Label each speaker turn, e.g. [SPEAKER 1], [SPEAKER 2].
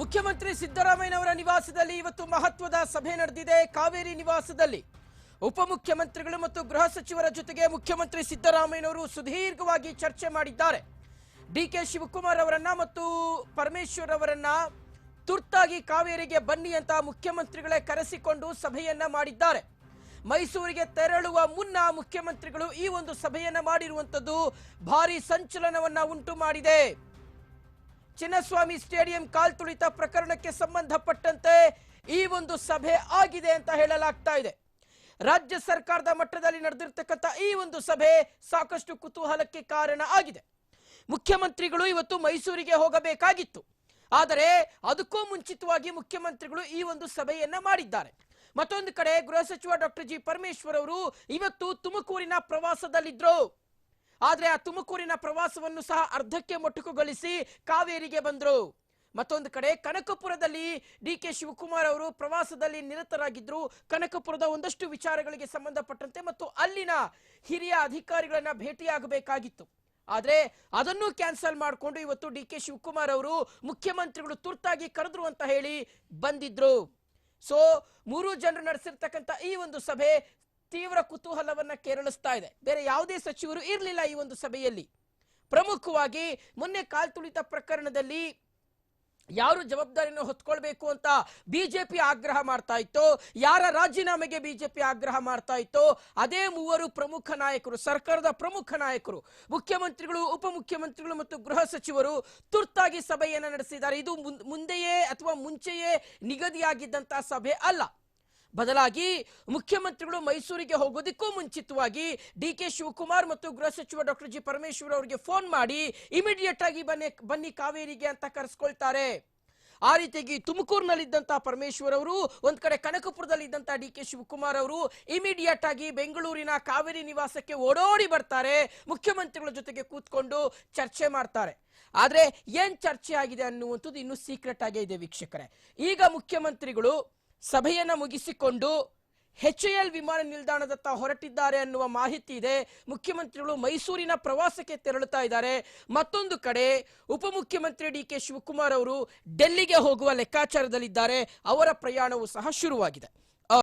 [SPEAKER 1] ಮುಖ್ಯಮಂತ್ರಿ ಸಿದ್ದರಾಮಯ್ಯನವರ ನಿವಾಸದಲ್ಲಿ ಇವತ್ತು ಮಹತ್ವದ ಸಭೆ ನಡೆದಿದೆ. ಕಾವೇರಿ ನಿವಾಸದಲ್ಲಿ ಉಪಮುಖ್ಯಮಂತ್ರಿಗಳು ಮತ್ತು ಗೃಹ ಸಚಿವರ ಜೊತೆಗೆ ಮುಖ್ಯಮಂತ್ರಿ ಸಿದ್ದರಾಮಯ್ಯನವರು ಸುದೀರ್ಘವಾಗಿ ಚರ್ಚೆ ಮಾಡಿದ್ದಾರೆ. ಡಿ ಕೆ ಶಿವಕುಮಾರ್ ಅವರನ್ನ ಮತ್ತು ಪರಮೇಶ್ವರ್ ಅವರನ್ನ ತುರ್ತಾಗಿ ಕಾವೇರಿಗೆ ಬನ್ನಿ ಅಂತ ಮುಖ್ಯಮಂತ್ರಿಗಳೇ ಕರೆಸಿಕೊಂಡು ಸಭೆಯನ್ನ ಮಾಡಿದ್ದಾರೆ. ಮೈಸೂರಿಗೆ ತೆರಳುವ ಮುನ್ನ ಮುಖ್ಯಮಂತ್ರಿಗಳು ಈ ಒಂದು ಸಭೆಯನ್ನ ಮಾಡಿರುವಂತದ್ದು ಭಾರಿ ಸಂಚಲನವನ್ನ ಉಂಟು ಮಾಡಿದೆ. ಚಿನ್ನಸ್ವಾಮಿ ಸ್ಟೇಡಿಯಂ ಕಾಲ್ತುಳಿತ ಪ್ರಕರಣಕ್ಕೆ ಸಂಬಂಧಪಟ್ಟಂತೆ ಈ ಒಂದು ಸಭೆ ಆಗಿದೆ ಅಂತ ಹೇಳಲಾಗ್ತಾ ಇದೆ. ರಾಜ್ಯ ಸರ್ಕಾರದ ಮಟ್ಟದಲ್ಲಿ ನಡೆದಿರ್ತಕ್ಕಂಥ ಈ ಒಂದು ಸಭೆ ಸಾಕಷ್ಟು ಕುತೂಹಲಕ್ಕೆ ಕಾರಣ ಆಗಿದೆ. ಮುಖ್ಯಮಂತ್ರಿಗಳು ಇವತ್ತು ಮೈಸೂರಿಗೆ ಹೋಗಬೇಕಾಗಿತ್ತು. ಆದರೆ ಅದಕ್ಕೂ ಮುಂಚಿತವಾಗಿ ಮುಖ್ಯಮಂತ್ರಿಗಳು ಈ ಒಂದು ಸಭೆಯನ್ನ ಮಾಡಿದ್ದಾರೆ. ಮತ್ತೊಂದು ಕಡೆ ಗೃಹ ಸಚಿವ ಡಾಕ್ಟರ್ ಜಿ ಪರಮೇಶ್ವರ್ ಅವರು, ಇವತ್ತು ತುಮಕೂರಿನ ಪ್ರವಾಸದಲ್ಲಿದ್ರು. ಆದ್ರೆ ಆ ತುಮಕೂರಿನ ಪ್ರವಾಸವನ್ನು ಸಹ ಅರ್ಧಕ್ಕೆ ಮೊಟಕುಗೊಳಿಸಿ ಕಾವೇರಿಗೆ ಬಂದರು. ಮತ್ತೊಂದು ಕಡೆ ಕನಕಪುರದಲ್ಲಿ ಡಿ ಕೆ ಶಿವಕುಮಾರ್ ಅವರು ಪ್ರವಾಸದಲ್ಲಿ ನಿರತರಾಗಿದ್ದರು ಕನಕಪುರದ ಒಂದಷ್ಟು ವಿಚಾರಗಳಿಗೆ ಸಂಬಂಧಪಟ್ಟಂತೆ ಮತ್ತು ಅಲ್ಲಿನ ಹಿರಿಯ ಅಧಿಕಾರಿಗಳನ್ನ ಭೇಟಿಯಾಗಬೇಕಾಗಿತ್ತು. ಆದರೆ ಅದನ್ನು ಕ್ಯಾನ್ಸಲ್ ಮಾಡಿಕೊಂಡು ಇವತ್ತು ಡಿ ಕೆ ಶಿವಕುಮಾರ್ ಅವರು ಮುಖ್ಯಮಂತ್ರಿಗಳು ತುರ್ತಾಗಿ ಕರೆದ್ರು ಅಂತ ಹೇಳಿ ಬಂದಿದ್ರು. ಸೊ, ಮೂರು ಜನರು ನಡೆಸಿರ್ತಕ್ಕಂಥ ಈ ಒಂದು ಸಭೆ ತೀವ್ರ ಕುತೂಹಲವನ್ನ ಕೇರಳಿಸ್ತಾ ಇದೆ. ಬೇರೆ ಯಾವುದೇ ಸಚಿವರು ಇರಲಿಲ್ಲ ಈ ಒಂದು ಸಭೆಯಲ್ಲಿ. ಪ್ರಮುಖವಾಗಿ ಮೊನ್ನೆ ಕಾಲ್ತುಳಿತ ಪ್ರಕರಣದಲ್ಲಿ ಯಾರು ಜವಾಬ್ದಾರಿಯನ್ನು ಹೊತ್ಕೊಳ್ಬೇಕು ಅಂತ ಬಿಜೆಪಿ ಆಗ್ರಹ ಮಾಡ್ತಾ ಇತ್ತು. ಯಾರ ರಾಜೀನಾಮೆಗೆ ಬಿಜೆಪಿ ಆಗ್ರಹ ಮಾಡ್ತಾ ಇತ್ತು. ಅದೇ ಮೂವರು ಪ್ರಮುಖ ನಾಯಕರು, ಸರ್ಕಾರದ ಪ್ರಮುಖ ನಾಯಕರು, ಮುಖ್ಯಮಂತ್ರಿಗಳು, ಉಪಮುಖ್ಯಮಂತ್ರಿಗಳು ಮತ್ತು ಗೃಹ ಸಚಿವರು ತುರ್ತಾಗಿ ಸಭೆಯನ್ನು ನಡೆಸಿದ್ದಾರೆ. ಇದು ಮುಂದೆಯೇ ಅಥವಾ ಮುಂಚೆಯೇ ನಿಗದಿಯಾಗಿದ್ದಂತಹ ಸಭೆ ಅಲ್ಲ. ಬದಲಾಗಿ ಮುಖ್ಯಮಂತ್ರಿಗಳು ಮೈಸೂರಿಗೆ ಹೋಗೋದಕ್ಕೂ ಮುಂಚಿತವಾಗಿ ಡಿ ಕೆ ಶಿವಕುಮಾರ್ ಮತ್ತು ಗೃಹ ಸಚಿವ ಡಾಕ್ಟರ್ ಜಿ ಪರಮೇಶ್ವರ್ ಅವರಿಗೆ ಫೋನ್ ಮಾಡಿ ಇಮಿಡಿಯೇಟ್ ಆಗಿ ಬನ್ನಿ ಬನ್ನಿ ಕಾವೇರಿಗೆ ಅಂತ ಕರೆಸ್ಕೊಳ್ತಾರೆ. ಆ ರೀತಿಯಾಗಿ ತುಮಕೂರಿನಲ್ಲಿದ್ದಂಥ ಪರಮೇಶ್ವರ್ ಅವರು, ಒಂದು ಕಡೆ ಕನಕಪುರದಲ್ಲಿದ್ದಂತಹ ಡಿ ಕೆ ಶಿವಕುಮಾರ್ ಅವರು ಇಮಿಡಿಯೇಟ್ ಆಗಿ ಬೆಂಗಳೂರಿನ ಕಾವೇರಿ ನಿವಾಸಕ್ಕೆ ಓಡೋಡಿ ಬರ್ತಾರೆ, ಮುಖ್ಯಮಂತ್ರಿಗಳ ಜೊತೆಗೆ ಕೂತ್ಕೊಂಡು ಚರ್ಚೆ ಮಾಡ್ತಾರೆ. ಆದರೆ ಏನ್ ಚರ್ಚೆ ಆಗಿದೆ ಅನ್ನುವಂಥದ್ದು ಇನ್ನೂ ಸೀಕ್ರೆಟ್ ಆಗೇ ಇದೆ ವೀಕ್ಷಕರೇ. ಈಗ ಮುಖ್ಯಮಂತ್ರಿಗಳು ಸಭೆಯನ್ನ ಮುಗಿಸಿಕೊಂಡು ಎಚ್ ಎಲ್ ವಿಮಾನ ನಿಲ್ದಾಣದತ್ತ ಹೊರಟಿದ್ದಾರೆ ಅನ್ನುವ ಮಾಹಿತಿ ಇದೆ. ಮುಖ್ಯಮಂತ್ರಿಗಳು ಮೈಸೂರಿನ ಪ್ರವಾಸಕ್ಕೆ ತೆರಳುತ್ತಾ ಇದ್ದಾರೆ. ಮತ್ತೊಂದು ಕಡೆ ಉಪಮುಖ್ಯಮಂತ್ರಿ ಡಿ ಕೆ ಶಿವಕುಮಾರ್ ಅವರು ಡೆಲ್ಲಿಗೆ ಹೋಗುವ ಲೆಕ್ಕಾಚಾರದಲ್ಲಿದ್ದಾರೆ. ಅವರ ಪ್ರಯಾಣವೂ ಸಹ ಶುರುವಾಗಿದೆ.